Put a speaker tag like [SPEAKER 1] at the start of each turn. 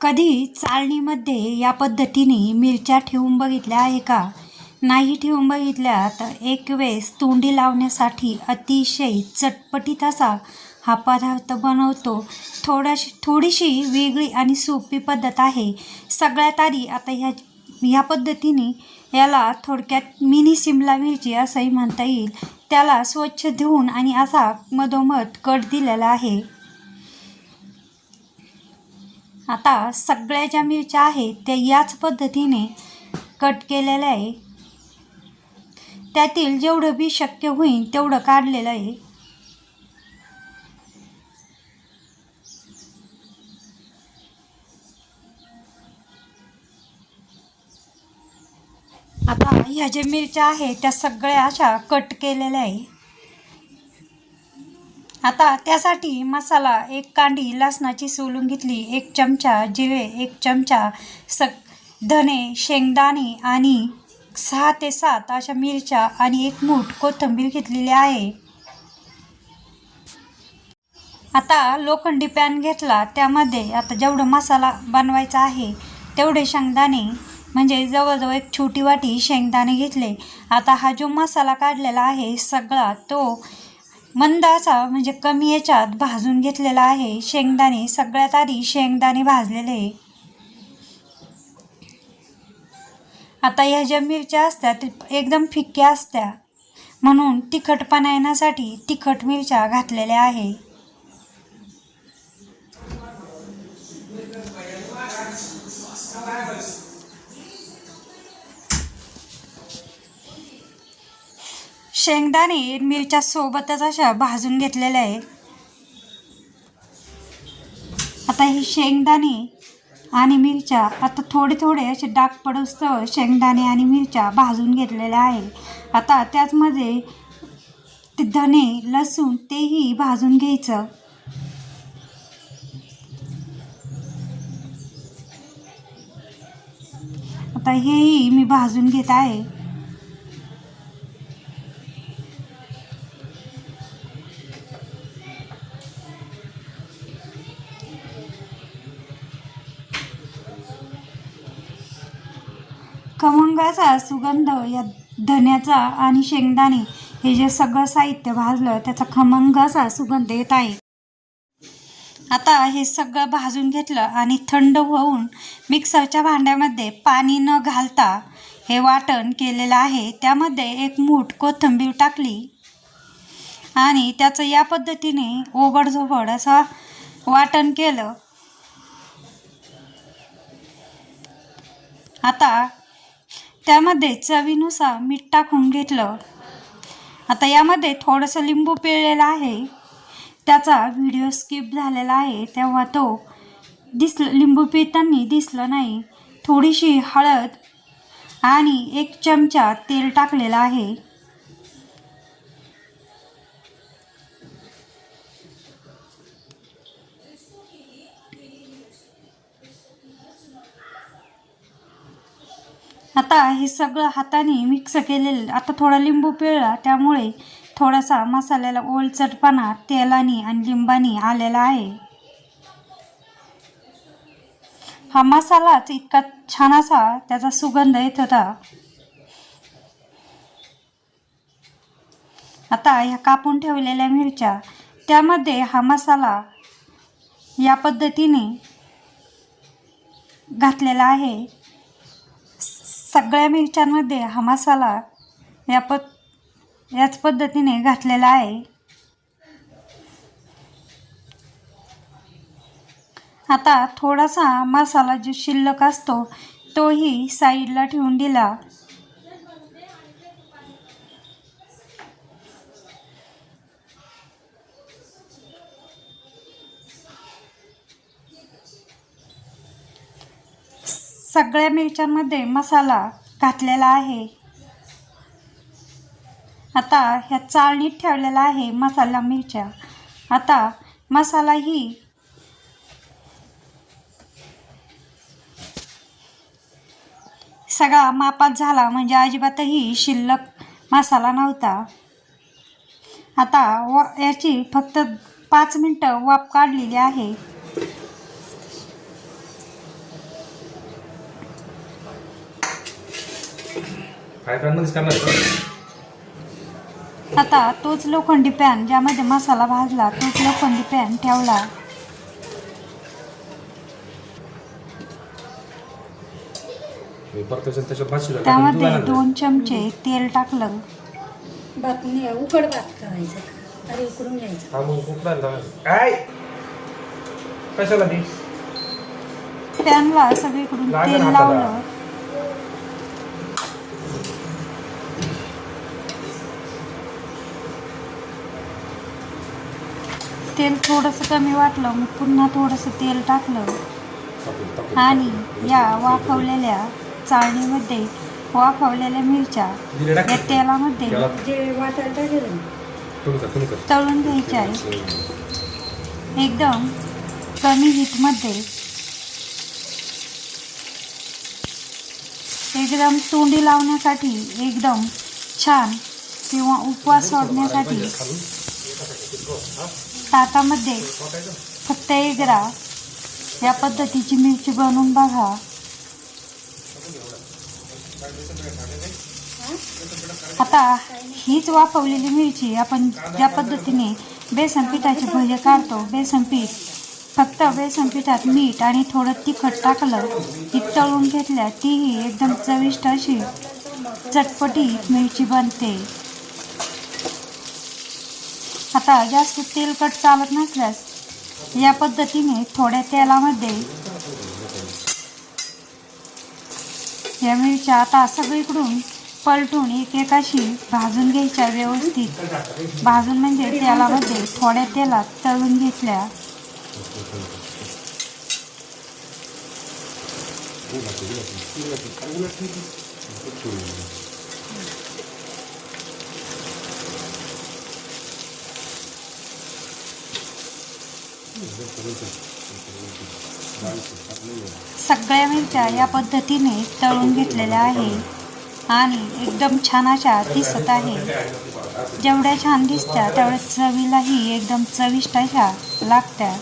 [SPEAKER 1] कधी चाळणीमध्ये या पद्धतीने मिरच्या ठेवून बघितल्या आहे का? नाही ठेवून बघितल्या तर एक वेळेस तोंडी लावण्यासाठी अतिशय चटपटीत असा हा पदार्थ बनवतो. थोड्याशी थोडीशी वेगळी आणि सोपी पद्धत आहे. सगळ्यात आधी आता ह्या ह्या पद्धतीने याला थोडक्यात मिनी सिमला मिरची असंही म्हणता येईल. त्याला स्वच्छ धुवून आणि असा मधोमध कट दिलेला आहे. आता सगळ्या ज्या मिरच्या आहेत त्या याच पद्धतीने कट केलेल्या आहे. त्यातील जेवढं बी शक्य होईल तेवढं काढलेलं आहे. आता ह्या ज्या मिरच्या आहेत त्या सगळ्या अशा कट केलेल्या आहे. आता त्यासाठी मसाला एक कांडी लसणाची सोलून घेतली एक चमचा जिरे एक चमचा स धने शेंगदाणे आणि सहा ते सात अशा मिरच्या आणि एक मूठ कोथिंबीर घेतलेली आहे. आता लोखंडी पॅन घेतला त्यामध्ये आता जेवढं मसाला बनवायचा आहे तेवढे शेंगदाणे म्हणजे जवळजवळ एक छोटी वाटी शेंगदाणे घेतले. आता हा जो मसाला काढलेला आहे सगळा तो मंद असा म्हणजे कमी याच्यात भाजून घेतलेला आहे. शेंगदाणे सगळ्यात आधी शेंगदाणे भाजलेले आता ह्या ज्या मिरच्या असतात ते एकदम फिक्क्या असत्या. म्हणून तिखटपणा येण्यासाठी तिखट मिरच्या घातलेल्या आहे. शेंगदाणे मिरच्या सोबतच अशा भाजून घेतलेल्या आहे आता हे शेंगदाणे आणि मिरच्या आता थोडे थोडे असे डाग पडोस्तवर शेंगदाणे आणि मिरच्या भाजून घेतलेल्या आहे आता त्याचमध्ये ते धने लसूण तेही भाजून घ्यायचं. आता हेही मी भाजून घेत आहे. खमंगाचा सुगंध या धन्याचा आणि शेंगदाणे हे जे सगळं साहित्य भाजलं त्याचा खमंगाचा सुगंध येत आहे. आता हे सगळं भाजून घेतलं आणि थंड होऊन मिक्सरच्या भांड्यामध्ये पाणी न घालता हे वाटण केलेलं आहे. त्यामध्ये एक मूठ कोथिंबीर टाकली आणि त्याचं या पद्धतीने ओबडझोबड असं वाटण केलं. आता त्यामध्ये चवीनुसार मीठ टाकून घेतलं. आता यामध्ये थोडंसं लिंबू पिळलेलं आहे. त्याचा व्हिडिओ स्किप झालेला आहे तेव्हा तो दिसलं लिंबू पिळताना दिसलं नाही. थोडीशी हळद आणि एक चमचा तेल टाकलेलं आहे. आता हे सगळं हाताने मिक्स केलेलं आता थोडा लिंबू पिळला त्यामुळे थोडासा मसाल्याला ओलचटपणा तेलाने आणि लिंबाने आलेला आहे. हा मसालाच इतका छान असा त्याचा सुगंध येत होता. आता ह्या कापून ठेवलेल्या मिरच्या त्यामध्ये हा मसाला या पद्धतीने घातलेला आहे. सगळ्या मिरच्यांमध्ये हा मसाला या प याच पद्धतीने घातलेला आहे. आता थोडासा मसाला जो शिल्लक असतो तोही साईडला ठेवून दिला. सगळ्या मिरच्यांमध्ये मसाला घातलेला आहे. आता ह्या चाळणीत ठेवलेला आहे मसाला मिरच्या. आता मसालाही सगळा मापात झाला म्हणजे अजिबातही शिल्लक मसाला नव्हता. आता व याची फक्त पाच मिनटं वाफ काढलेली आहे.
[SPEAKER 2] फ्राय पॅनमध्येच करणार आहे का?
[SPEAKER 1] आता तोच लोखंडी पॅन ज्यामध्ये मसाला भाजला तोच लोखंडी पॅन ठेवला. त्यामध्ये दोन चमचे तेल टाकलं.
[SPEAKER 3] भात उकड भात करायचा. अरे उकडून घ्यायचा.
[SPEAKER 2] हा
[SPEAKER 1] पॅनला सगळीकडून तेल. लावलं. तेल थोडंसं कमी वाटलं मग पुन्हा थोडंसं तेल टाकलं. आणि या वाफवलेल्या चाळणीमध्ये वाफवलेल्या मिरच्या. या तेलामध्ये तळून घ्यायच्या आहे. एकदम कमी हीटमध्ये एकदम तोंडी लावण्यासाठी एकदम छान किंवा उपवास सोडण्यासाठी ताटामध्ये फक्त एक या पद्धतीची मिरची बनवून बघा. आता हीच वाफवलेली मिरची आपण ज्या पद्धतीने बेसन पिठाचे भजे काढतो बेसन पीठ फक्त बेसन पिठात मीठ आणि थोडं तिखट टाकलं ती तळून घेतल्या तीही एकदम चविष्ट अशी चटपटी मिरची बनते. आता जास्त तेलकट चालत नसल्यास या पद्धतीने थोड्या तेलामध्ये या मिरच्या आता सगळीकडून पलटून एक एक अशी भाजून घ्यायच्या व्यवस्थित. भाजून म्हणजे तेलामध्ये थोड्या तेलात तळून घेतल्या. सगळ्या मिरच्या या पद्धतीने तळून घेतलेल्या आहे. आणि एकदम छान अशा दिसत आहे. जेवढ्या छान दिसत्या तेवढ्या चवीलाही एकदम चविष्ट अशा लागत्या.